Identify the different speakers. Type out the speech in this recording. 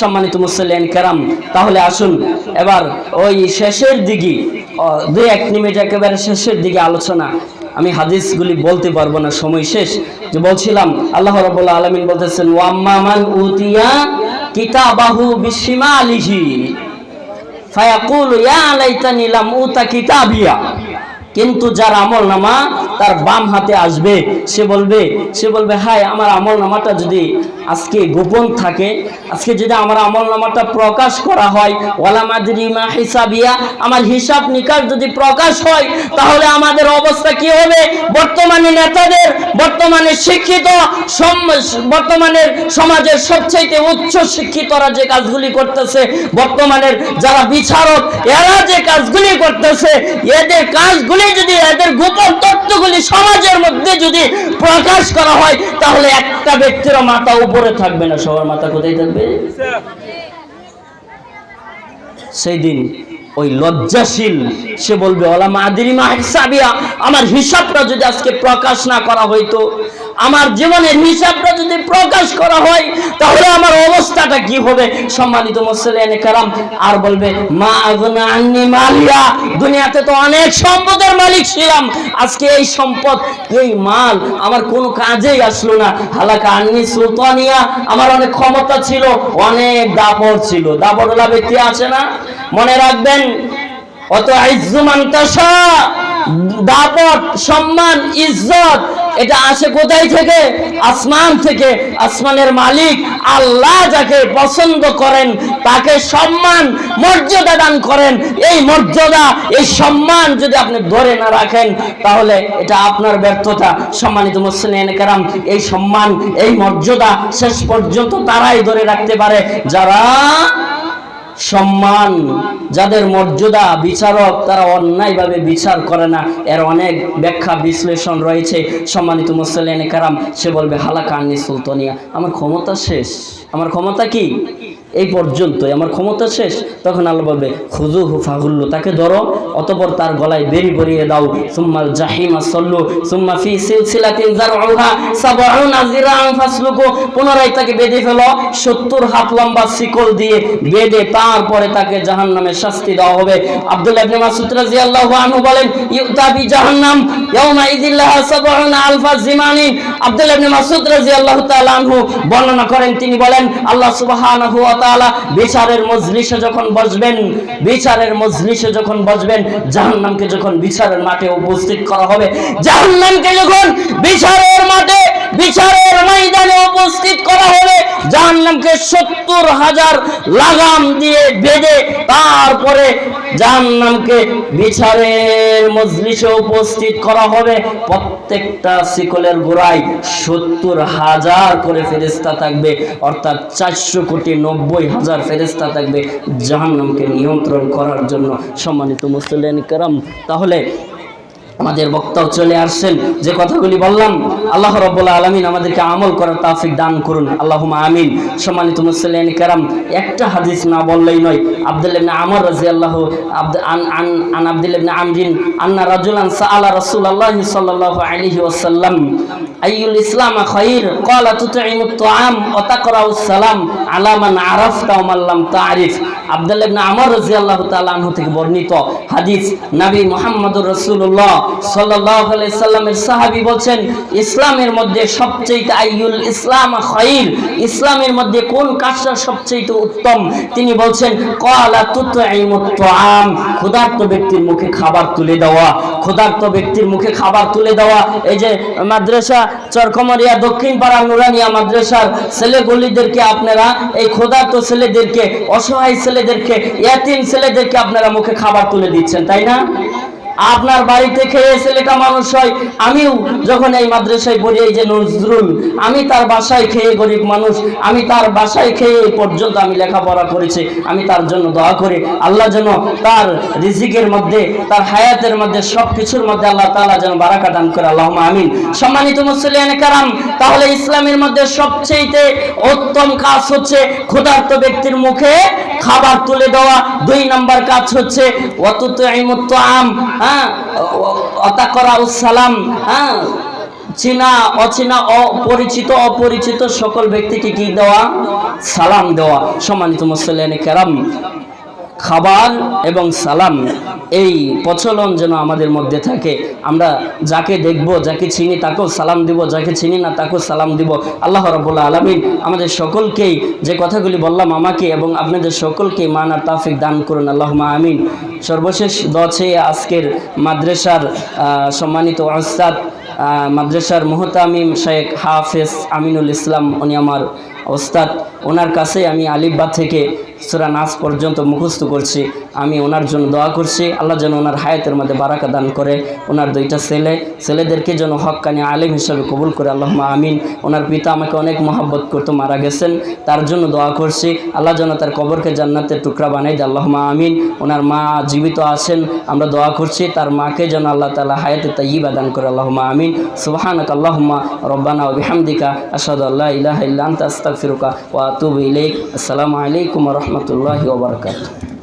Speaker 1: সম্মানিত মুসলিয়ান কেরাম, তাহলে আসুন, এবার ওই শেষের দিকে দুই এক মিনিট একেবারে শেষের দিকে আলোচনা। আমি হাদিসগুলি বলতে পারব না, সময় শেষ। যে বলছিলাম, আল্লাহ রাব্বুল আলামিন বলতেছেন ওয়াম্মা মান উতিয়া কিতাবাহু বিশিমালিহি, ফায়াকুল, ইয়া লাইতানি লাম উতা কিতাবিয়া। কিন্তু যার আমল নামা তার বাম হাতে আসবে। সে বলবে সে বলবে হাই আমার আমল নামাটা যদি আজকে গোপন থাকে, আজকে যদি আমার আমল নামাটা প্রকাশ করা হয়, ওয়ালা মাদরিমা হিসাবিয়া, আমার হিসাব নিকাশ যদি প্রকাশ হয়, তাহলে আমাদের অবস্থা কি হবে? বর্তমানে নেতাদের, বর্তমানে শিক্ষিত বর্তমানের সমাজের সবচাইতে উচ্চ শিক্ষিতরা যে কাজগুলি করতেছে, বর্তমানের যারা বিচারক, এরা যে কাজগুলি করতেছে, এদের কাজগুলি যদি এদের গোপন তথ্যগুলি সমাজের মধ্যে যদি প্রকাশ করা হয়, তাহলে একটা ব্যক্তির মাথা উপরে থাকবে না। সবার মাথা কোথায় থাকবে? সেই দিন ওই লজ্জাশীল, সে বলবে ওলা মাদিরিমা হিসাবিয়া আমার হিসাবটা যদি আজকে প্রকাশ না করা হইতো আমার জীবনের হিসাবটা যদি প্রকাশ করা হয়, তাহলে আমার অবস্থাটা কি হবে? সম্মানিত মুসলিয়ানে কারাম, আর বলবে, মা দুনিয়াতে তো অনেক সম্পদের মালিক ছিলাম। আজকে এই সম্পদ, এই মাল আমার কোনো কাজেই আসলো না। হালাকা আন্নি সুলতানিয়া, আমার অনেক ক্ষমতা ছিল, অনেক দাপড় ছিল। দাপড়ওয়ালা ব্যক্তি আছে না? মনে রাখবেন, অত আইজুমান তাসা দাপট, সম্মান, ইজ্জত, এটা আসে কোথায় থেকে? আসমান থেকে। আসমানের মালিক আল্লাহ যাকে পছন্দ করেন, তাকে সম্মান, মর্যাদা দান করেন। এই মর্যাদা, এই সম্মান যদি আপনি ধরে না রাখেন, তাহলে এটা আপনার ব্যর্থতা। সম্মানিত মুসলিম কারাম, এই সম্মান, এই মর্যাদা শেষ পর্যন্ত তারাই ধরে রাখতে পারে। যারা সম্মান, যাদের মর্যাদা, বিচারক, তারা অন্যায়ভাবে বিচার করে না। এর অনেক ব্যাখ্যা, বিশ্লেষণ রয়েছে। সম্মানিত মুসলিম কারাম সে বলবে হালাকান্নি সুলতনিয়া। আমার ক্ষমতা শেষ। আমার ক্ষমতা কি? এই পর্যন্তই। আমার ক্ষমতা শেষ। তখন আল্লাহ বলবে খুজু হু ফাহুল্লু তাকে ধরো। অতপর তার গলায় বেরি বরিয়ে দাও। সুম্মাল জাহিমা সল্লু, সুম্মা ফি সিলসিলাতিন জারউহা সাবউনা জিরাআন ফাসলুকু। পুনরায় তাকে বেঁধে ফেলো। 70 হাত লম্বা শিকল দিয়ে বেঁধে তারপরে তাকে জাহান্নামে শাস্তি দেওয়া হবে। আব্দুল্লাহ ইবনে মাসউদ রাদিয়াল্লাহু আনহু বলেন, ইউতা বি জাহান্নাম, ইয়াউমা ইযিল্লাহা সাবউনা আলফা জিমানি আব্দুল্লাহ ইবনে মাসউদ রাদিয়াল্লাহু তাআলা আনহু বর্ণনা করেন। তিনি বলেন, আল্লাহ সুবহানাহু ওয়া তাআলা বিচারের মজলিসে যখন বসবেন, বিচারের মজলিসে যখন বসবেন, জাহান্নামকে যখন বিচারের মাঠে উপস্থিত করা হবে, জাহান্নামকে যখন বিচারের মাঠে, বিচারের ময়দানে উপস্থিত করা হবে, জাহান্নামকে সত্তর হাজার লাগাম দিয়ে বেঁধে তারপরে জাহান্নামকে বিচারের মজলিসে উপস্থিত করা হবে। প্রত্যেকটা শিকলের গোড়ায় সত্তর হাজার করে ফেরেস্তা থাকবে, অর্থাৎ চারশো কোটি নব্বই হাজার ফেরেস্তা থাকবে জাহান্নামকে নিয়ন্ত্রণ করার জন্য সম্মানিত মুসলিম কারাম। তাহলে আমাদের বক্তাও চলে আসছেন। যে কথাগুলি বললাম, আল্লাহ রব্বুল্লাহ আলমিন আমাদেরকে আমল করার তাফিক দান করুন। আল্লাহ আমিন। সম্মানিত মুসলিয়ান কারাম, একটা হাদিস না বললেই নয়। আব্দুল্লাবনে আমর রাজি আল্লাহ আন আব্দুল্লাবনে আমরিন, আন্না রাজুলান সাআলা রাসূলুল্লাহ সাল্লাল্লাহু আলাইহি ওয়াসাল্লাম আইয়ুল ইসলাম খায়র, ক্বালা তুতঈমুত তুআম ওয়া তাকরাউস সালাম আলা মান আরাফতা ওয়া মান লাম তা'রিফ আব্দুল্লাহ ইবনে আমর রাদিয়াল্লাহু তাআলা আনহু থেকে বর্ণিত হাদিস, নবী মুহাম্মদুর রাসূলুল্লাহ সাল্লাল্লাহু আলাইহি সাল্লামের সাহাবী বলছেন, ইসলামের মধ্যে সবচেয়ে আইয়ুল ইসলাম খায়র, ইসলামের মধ্যে কোন কাজটা সবচেয়ে উত্তম? তিনি বলছেন, ক্বালা তুতঈমুত তুআম, ক্ষুধার্ত ব্যক্তির মুখে খাবার তুলে দেওয়া। ক্ষুধার্ত ব্যক্তির মুখে খাবার তুলে দেওয়া, এই যে মাদ্রাসা চরকমরিয়া দক্ষিণ পাড়া, নুরানিয়া মাদ্রাসার ছেলেগুলিদেরকে আপনারা, এই ক্ষুধার্ত ছেলেদেরকে, অসহায় ছেলেদেরকে, ইয়াতিম ছেলেদেরকে আপনারা মুখে খাবার তুলে দিচ্ছেন, তাই না? আপনার বাড়িতে খেয়ে ছেলেটা মানুষ হয়। আমিও যখন এই মাদ্রাসায় পড়ি, এই যে নজরুল, আমি তার বাসায় খেয়ে গরিব মানুষ, আমি তার বাসায় খেয়ে এই পর্যন্ত আমি লেখাপড়া করেছি। আমি তার জন্য দোয়া করি। আল্লাহ যেন তার রিজিকের মধ্যে, তার হায়াতের মধ্যে সব কিছুর মধ্যে আল্লাহ তাআলা যেন বারাকা দান করে। আল্লাহ আমিন। সম্মানিত মুসলিয়ান কারাম, তাহলে ইসলামের মধ্যে সবচেয়ে উত্তম কাজ হচ্ছে ক্ষুধার্ত ব্যক্তির মুখে খাবার তুলে দেওয়া দুই নম্বর কাজ হচ্ছে আম হ্যাঁ অতা করা সালাম হ্যাঁ চেনা, অচেনা, অপরিচিত অপরিচিত সকল ব্যক্তিকে কি দেওয়া? সালাম দেওয়া। সম্মানিত মুসলিম কেরাম খাবার এবং সালাম, এই প্রচলন যেন আমাদের মধ্যে থাকে। আমরা যাকে দেখব, যাকে চিনি, তাকেও সালাম দিব, যাকে চিনি না, তাকেও সালাম দিব। আল্লাহ রবুল্লা আলমিন আমাদের সকলকেই যে কথাগুলি বললাম আমাকে এবং আপনাদের সকলকে মান আর তাফিক দান করুন আল্লাহ আমিন। সর্বশেষ দছে আজকের মাদ্রাসার সম্মানিত ওস্তাদ মাদ্রাসার মুহতামিম শেখ হাফেজ আমিনুল ইসলাম, উনি আমার ওস্তাদ। ওনার কাছে আমি আলিফবা থেকে সুরা নাচ পর্যন্ত মুখস্থ করছি। আমি ওনার জন্য দোয়া করছি। আল্লাহ যেন ওনার হায়াতের মধ্যে বারাকা দান করে। ওনার দুইটা ছেলে, ছেলেদেরকে যেন হকানি আলিম হিসাবে কবুল করে আল্লাহ আমিন। ওনার পিতা আমাকে অনেক মহাব্বত করতে, মারা গেছেন। তার জন্য দোয়া করছি। আল্লাহ যেন তার কবরকে জান্নাতের টুকরা বানাই দেয় আল্লাহ আমিন। ওনার মা জীবিত আছেন, আমরা দোয়া করছি। তার মাকে যেন আল্লাহ তালা হায়াতে তাইবা দান করে আল্লাহ আমিন। সুবাহানক আল্লাহুম্মা, রব্বানা বিহামদিকা আসাদু আল্লাহ ইলাহা ইল্লা আনতা, আস্তাগফিরুকা ওয়া আতুবু ইলাইক। আসসালামু আলাইকুম রাহমাতুল্লাহি ওয়া বারাকাতুহু।